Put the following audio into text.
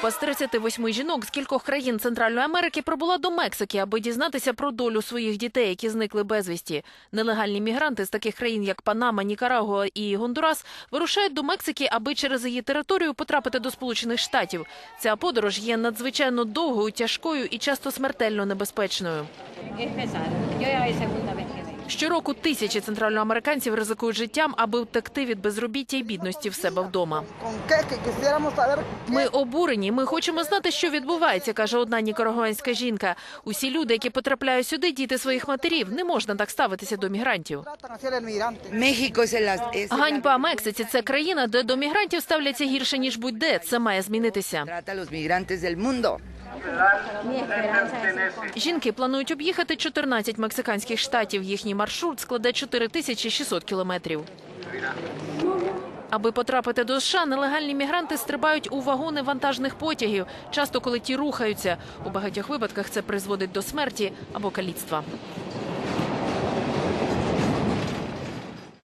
Група з 38 жінок з кількох країн Центральної Америки прибула до Мексики, аби дізнатися про долю своїх дітей, які зникли безвісті. Нелегальні мігранти з таких країн, як Панама, Нікарагуа і Гондурас, вирушають до Мексики, аби через її територію потрапити до Сполучених Штатів. Ця подорож є надзвичайно довгою, тяжкою і часто смертельно небезпечною. Щороку тисячі центральноамериканців ризикують життям, аби втекти від безробіття і бідності в себе вдома. Ми обурені. Ми хочемо знати, що відбувається, каже одна нікарагуанська жінка. Усі люди, які потрапляють сюди, діти своїх матерів. Не можна так ставитися до мігрантів. el- Ганьба Мексиці це країна, де до мігрантів ставляться гірше ніж будь-де. Це має змінитися. Жінки планують об'їхати 14 мексиканських штатів. Їхній маршрут складе 4600 кілометрів. Аби потрапити до США, нелегальні мігранти стрибають у вагони вантажних потягів, часто коли ті рухаються. У багатьох випадках це призводить до смерті або каліцтва.